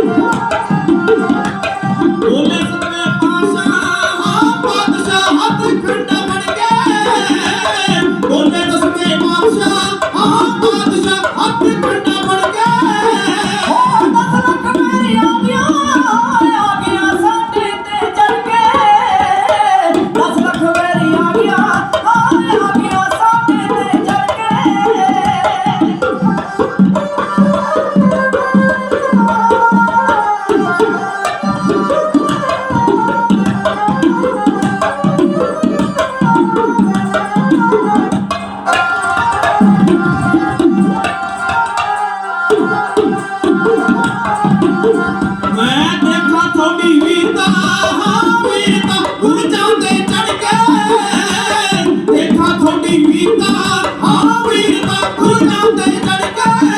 Come on. ਵੀਰਤਾ ਹਾਂ ਵੀਰਤਾ ਗੁਰੂ ਨਾਮ ਤੇ ਚੜ ਕੇ